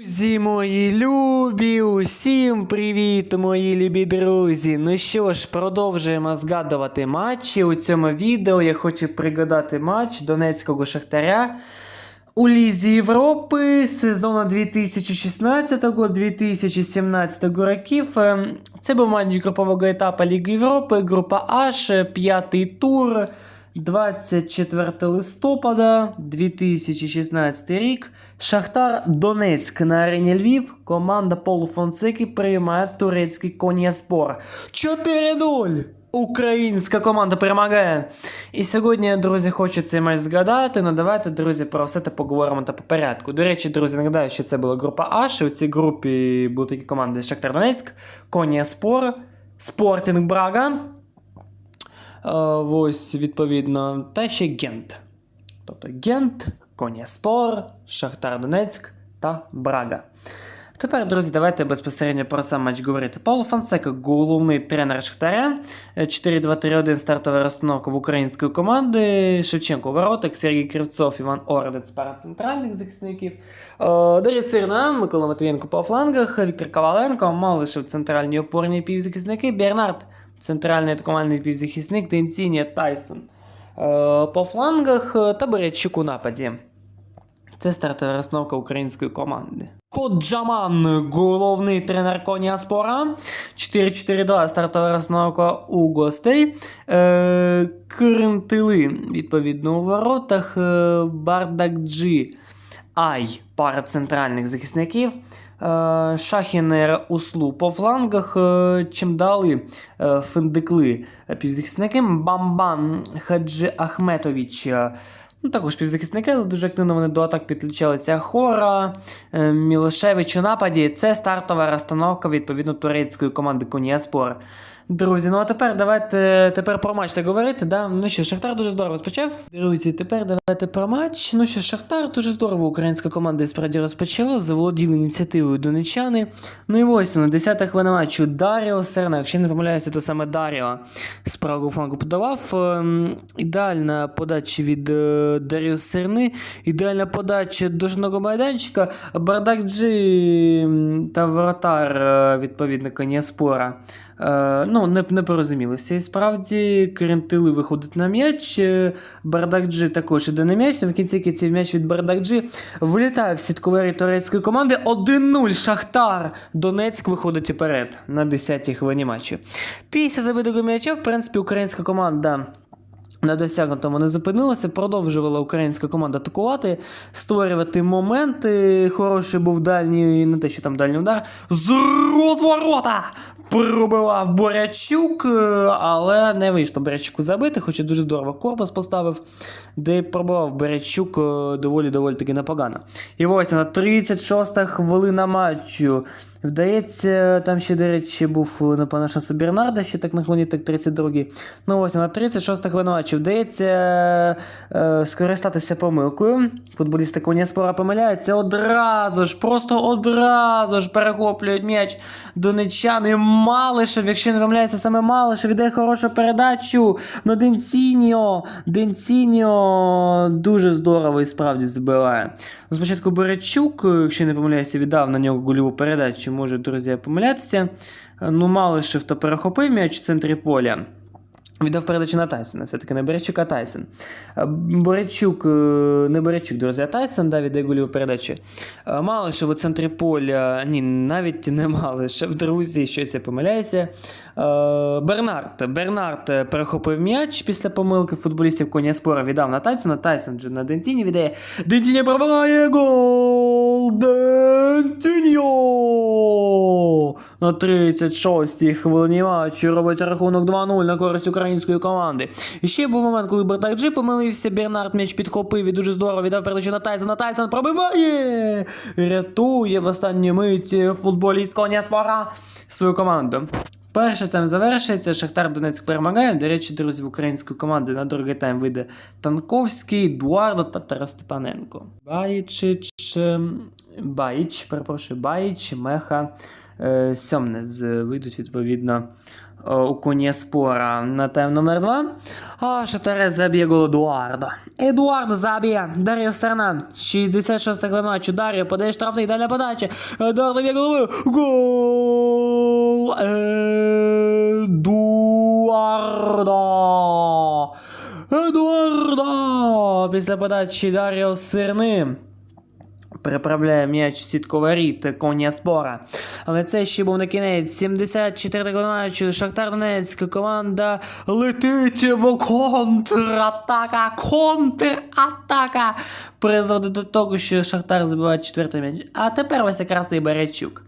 Друзі мої любі, усім привіт, мої любі друзі. Ну що ж, продовжуємо згадувати матчі. У цьому відео я хочу пригадати матч Донецького Шахтаря у Лізі Європи сезону 2016-2017 років. Ем, Це був матч групового етапу Ліги Європи, група H, п'ятий тур. 24 листопада 2016 рік. Шахтар Донецьк на арені Львів. Команда Полу Фонсеки приймає турецький Конyaspor. 4-0! Українська команда перемагає. І сьогодні, друзі, хочу цей матч згадати. Ну давайте, друзі, про все це поговоримо та по порядку. До речі, друзі, нагадаю, що це була група і У цій групі були такі команди Шахтар Донецьк, Конyaspor, Спортінг Брага. Е, Ось, відповідно, та ще Гент. Тобто Гент, Конyaspor, Шахтар Донецьк та Брага. Тепер, друзі, давайте безпосередньо про сам матч говорити. Пауло Фонсека, головний тренер Шахтаря. Е, 4-2-3-1 стартова розстановка в української команди. Шевченко вороток, Сергій Кривцов, Іван Ордець, пара центральних захисників. Е, Дар'я Сирна, Микола Матвієнко по флангах, Віктор Коваленко, Малишев, центральні опорні півзахисники, Бернард, центральний атакувальний півзахисник, Денціні, Тайсон. Е, По флангах е, та Борячук у нападі. Це стартова розстановка української команди. Коджаман, головний тренер Коня Спора. 4-4-2 стартова розстановка у гостей. Е, Крентили, відповідно, у воротах. Бардакджі. Ай, пара центральних захисників. Е, Шахінер Услу по флангах. Е, Чимдали е, Фендекли півзахисники. Бамбан Хаджи Ахметович. Ну, також півзахисники, але дуже активно вони до атак підключалися. Хора, Мілошевич у нападі. Це стартова розстановка відповідно турецької команди Конyaspor. Друзі, ну а тепер давайте тепер про матч так говорити. Да? Ну що, Шахтар дуже здорово розпочав. Друзі, тепер давайте про матч. Ну що, Шахтар дуже здорово українська команда справді розпочала, заволоділи ініціативою донечани. Ну і ось на 10-та хвилина матчу Даріо Серна, якщо не помиляюся, то саме Даріо з правого флангу подавав. Ем, Ідеальна подача від е, Даріо Серни, ідеальна подача до жного майданчика. Бардак Джі м, та воротар, е, відповідно, Конyaspor. Е, ну, не, не порозумілися. І справді Крентили виходить на м'яч. Бардакджи також іде на м'яч. Ну, в кінці кінців м'яч від Бардакджи вилітає в сітковері турецької команди. 1-0 Шахтар. Донецьк виходить уперед на 10-й хвилині матчу. Після забитого м'яча, в принципі, українська команда. На досягнутому не зупинилася, продовжувала українська команда атакувати, створювати моменти. Хороший був дальній, не те, що там дальній удар. З розворота пробивав Борячук, е, але не вийшло Борячуку забити, хоча дуже здорово корпус поставив, де пробивав Борячук е, доволі-доволі таки непогано. І ось на 36-та хвилина матчу. Вдається, там ще, до речі, був напевно, шанс у Бернарда, ще так на хвилині, так 32-й. Ну ось на 36 хвилина матчу вдається е, скористатися помилкою. Футболісти Коняспора помиляються одразу ж, просто одразу ж перехоплюють м'яч донечани. Малишев, якщо не помиляюся, саме Малишев іде хорошу передачу на Денсіньо. Денсіньо дуже здорово і справді забиває. Ну, Спочатку Борячук, якщо не помиляюся, віддав на нього гольову передачу, може, друзі, помилятися. Ну, Малишев то перехопив м'яч у центрі поля. Віддав передачу на Тайсона, все-таки не Борячук, а Тайсон. Е, Борячук, е, не Борячук, друзі, а Тайсон да, віддає гольову передачу. Е, Малишев у центрі поля, ні, навіть не Малишев, друзі, щось я помиляюся. Е, Бернард. Бернард е, перехопив м'яч після помилки футболістів Коня Спора віддав на Тайсона. Тайсон же на Дентіні віддає. Дентіні пробиває гол! На 36-й хвилині матчу робить рахунок 2-0 на користь української команди. І ще був момент, коли Бартакджі помилився, Бернард м'яч підхопив і дуже здорово віддав передачу на Тайсона. Тайсон пробиває! Рятує в останню мить футболіст Коня Спора свою команду. Перший тайм завершується, Шахтар Донецьк перемагає. До речі, друзі, в української команди на другий тайм вийде Танковський, Дуардо та Тарас Степаненко. Баїчич, ем, Баїч, перепрошую, Баїч, Меха, е, Сьомнез вийдуть відповідно е, у коні спора на тайм номер 2. А Шахтарець заб'є гол Едуардо. Едуардо заб'є. Дар'я Стерна. 66 хвилин матчу. Дар'я подає штрафний, далі подача. Едуардо б'є головою. Гол Едуардо. Едуарда! Після подачі Даріо Сирни. Переправляє м'яч в сітку воріт коня спора. Але це ще був на кінець. 74 матчу. Шахтар Донецьк. Команда летить в контратака. Контратака. Призводить до того, що Шахтар забиває четвертий м'яч. А тепер ось якраз і Беречук.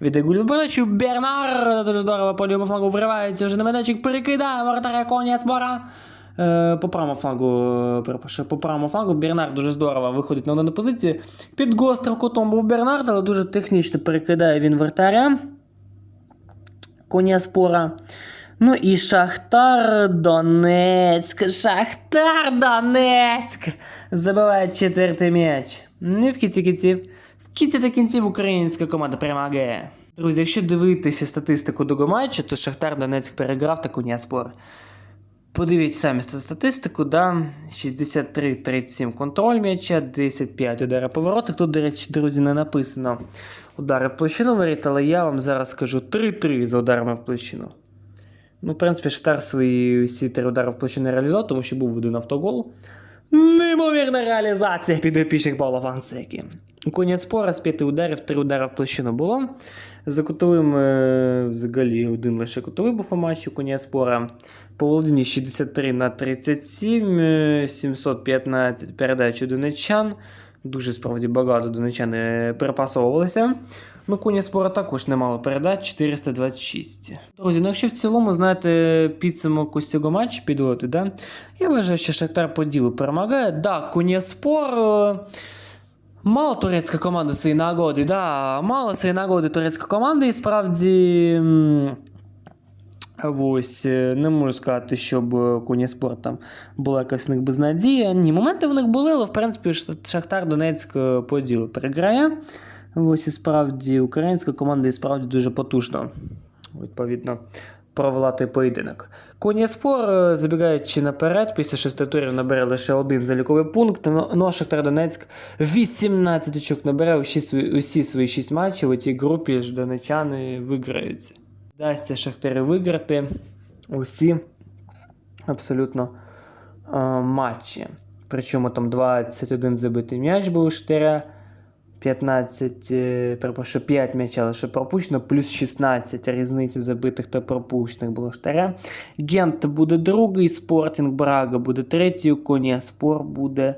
Від передачу Бернар. Дуже здорово по лівому флангу вривається вже на медачик. Перекидає воротаря коня спора. Е, По правому флангу, е, перепрошую, по правому флангу Бернард дуже здорово виходить на одну позицію. Під гострим кутом був Бернард, але дуже технічно перекидає він вратаря. Коня спора. Ну і Шахтар Донецьк. Шахтар Донецьк. Забиває четвертий м'яч. Ну і в кінці кінців. В кінці та кінців українська команда перемагає. Друзі, якщо дивитися статистику до матчу, то Шахтар Донецьк переграв та Коня спор. Подивіться самі статистику, да? 63-37 контроль м'яча, 10-5 удари по. Тут, до речі, друзі, не написано удари в площину воріт, але я вам зараз скажу 3-3 за ударами в площину. Ну, в принципі, Шахтар свої всі три удари в площину реалізував, тому що був один автогол. Неймовірна реалізація підопічних Павла Фансекі. Коня спора з п'яти ударів, три удари в площину було. За кутовим е, взагалі один лише кутовий був у матчі коня спора. По Володимирі 63 на 37, е, 715 передач у донеччан. Дуже справді багато донеччан е, перепасовувалися. Ну, коні спора також немало передач 426. Друзі, ну якщо в цілому знаєте підсумок ось цього матчу підводити, да? я вважаю, що Шахтар по ділу перемагає. Да, коні спор. Мало турецька команда свої нагоди, да, мало свої нагоди турецька команда, і справді. Ось, е, не можу сказати, щоб е, Коні Спорт там була якась в них безнадія. Ні, моменти в них були, але в принципі Шахтар Донецьк е, по ділу переграє. Ось і справді українська команда і справді дуже потужно. Відповідно, провела поєдинок. Коні Спор, е, забігаючи наперед, після шести турів набере лише один заліковий пункт. Ну, а Шахтар Донецьк 18 очок набере усі свої, усі свої 6 матчів. У тій групі ж донечани виграються. Вдасться Шахтарі виграти усі абсолютно е, матчі. Причому там 21 забитий м'яч був у Шахтаря, 15, е, перепрошую, 5 м'яча лише пропущено, плюс 16 різниці забитих та пропущених було у Шахтаря. Гент буде другий, Спортінг Брага буде третій, Коня Спор буде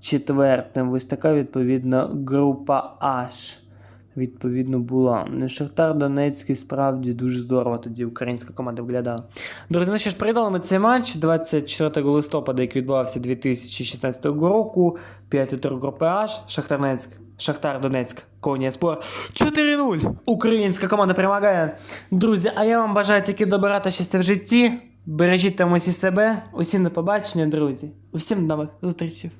четвертим. Ось така відповідно група H відповідно була. Ну, Шахтар Донецький справді дуже здорово тоді українська команда виглядала. Друзі, ну що ж, передали ми цей матч 24 листопада, який відбувався 2016 року. П'ятий тур групи H. Шахтар. Шахтар Донецьк, Коні Спор 4-0. Українська команда перемагає. Друзі, а я вам бажаю тільки добра та щастя в житті. Бережіть там усі себе. Усім до побачення, друзі. Усім до нових зустрічей.